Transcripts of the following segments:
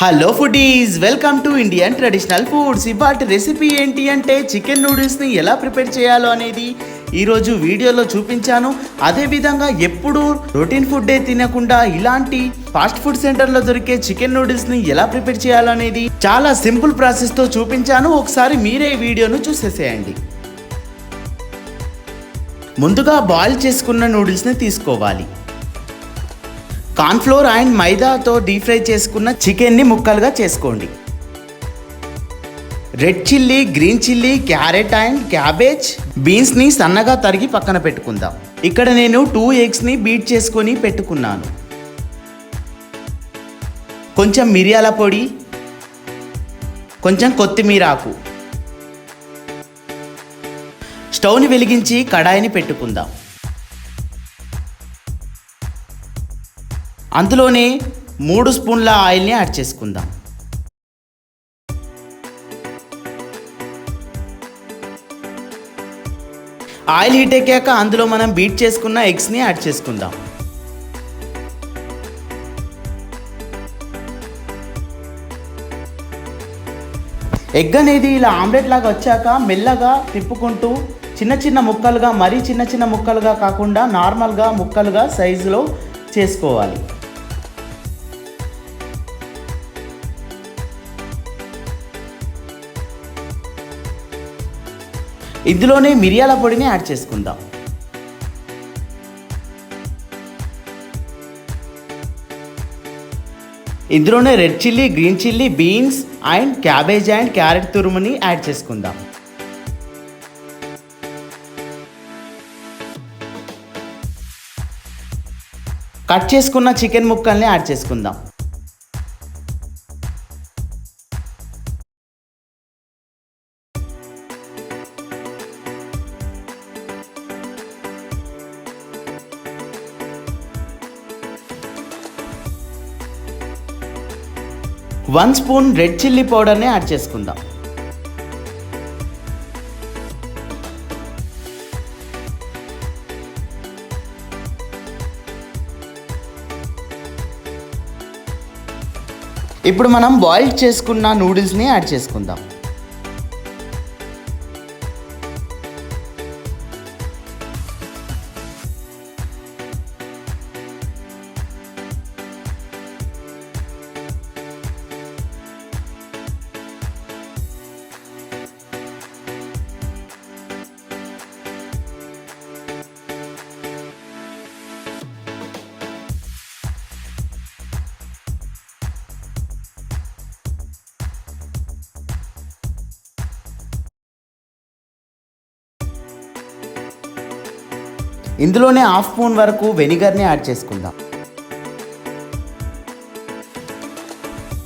Hello foodies welcome to Indian traditional foods ఇవాటి recipe ఏంటి అంటే చికెన్ నూడిల్స్ని ఎలా ప్రిపేర్ చేయాలో అనేది ఈరోజు వీడియోలో చూపించాను. అదేవిధంగా ఎప్పుడూ రొటీన్ ఫుడ్డే తినకుండా ఇలాంటి ఫాస్ట్ ఫుడ్ సెంటర్లో దొరికే చికెన్ నూడిల్స్ని ఎలా ప్రిపేర్ చేయాలో అనేది చాలా సింపుల్ ప్రాసెస్తో చూపించాను. ఒకసారి మీరే ఈ వీడియోను చూసేసేయండి. ముందుగా బాయిల్ చేసుకున్న నూడిల్స్ని తీసుకోవాలి. కార్న్ఫ్లోర్ అండ్ మైదాతో డీప్ ఫ్రై చేసుకున్న చికెన్ని ముక్కలుగా చేసుకోండి. Red chilli green chilli carrot and cabbage. బీన్స్ని సన్నగా తరిగి పక్కన పెట్టుకుందాం. ఇక్కడ నేను టూ ఎగ్స్ని బీట్ చేసుకొని పెట్టుకున్నాను. కొంచెం మిరియాల పొడి. కొంచెం కొత్తిమీర ఆకు. స్టవ్ని వెలిగించి కడాయిని పెట్టుకుందాం. అందులోనే మూడు స్పూన్ల ఆయిల్ని యాడ్ చేసుకుందాం. ఆయిల్ హీట్ ఎక్కాక అందులో మనం బీట్ చేసుకున్న ఎగ్స్ని యాడ్ చేసుకుందాం. ఎగ్ అనేది ఇలా ఆమ్లెట్ లాగా వచ్చాక మెల్లగా తిప్పుకుంటూ చిన్న చిన్న ముక్కలుగా మరీ చిన్న చిన్న ముక్కలుగా కాకుండా నార్మల్గా ముక్కలుగా సైజులో చేసుకోవాలి. ఇందులోనే మిరియాల పొడిని యాడ్ చేసుకుందాం. ఇందులోనే red chilli green chilli beans and cabbage and carrot తురుముని add చేసుకుందాం. కట్ చేసుకున్న చికెన్ ముక్కల్ని యాడ్ చేసుకుందాం. వన్ స్పూన్ రెడ్ చిల్లీ పౌడర్ని యాడ్ చేసుకుందాం. ఇప్పుడు మనం బాయిల్ చేసుకున్న నూడిల్స్ని యాడ్ చేసుకుందాం. ఇందులోనే హాఫ్ స్పూన్ వరకు వెనిగర్ని యాడ్ చేసుకుందాం.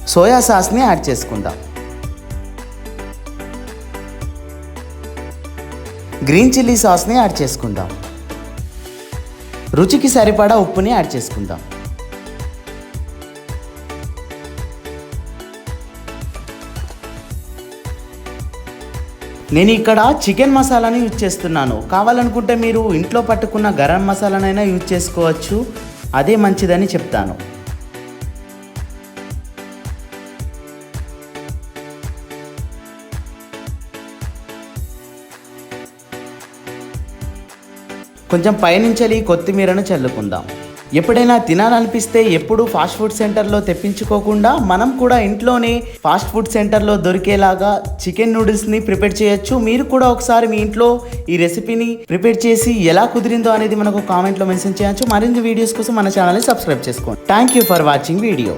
సోయా సాస్ని యాడ్ చేసుకుందాం. గ్రీన్ చిల్లీ సాస్ని యాడ్ చేసుకుందాం. రుచికి సరిపడా ఉప్పుని యాడ్ చేసుకుందాం. నేను ఇక్కడ చికెన్ మసాలాని యూజ్ చేస్తున్నాను. కావాలనుకుంటే మీరు ఇంట్లో పట్టుకున్న గరం మసాలానైనా యూజ్ చేసుకోవచ్చు. అదే మంచిదని చెప్తాను. కొంచెం పైనుంచి కొత్తిమీరను చల్లుకుందాం. ఎప్పుడైనా తినాలనిపిస్తే ఎప్పుడు ఫాస్ట్ ఫుడ్ సెంటర్లో తెప్పించుకోకుండా మనం కూడా ఇంట్లోనే ఫాస్ట్ ఫుడ్ సెంటర్లో దొరికేలాగా చికెన్ నూడిల్స్ని ప్రిపేర్ చేయొచ్చు. మీరు కూడా ఒకసారి మీ ఇంట్లో ఈ రెసిపీని ప్రిపేర్ చేసి ఎలా కుదిరిందో అనేది మనకు కామెంట్లో మెన్షన్ చేయొచ్చు. మరిన్ని వీడియోస్ కోసం మన ఛానల్ని సబ్స్క్రైబ్ చేసుకోండి. Thank you for watching video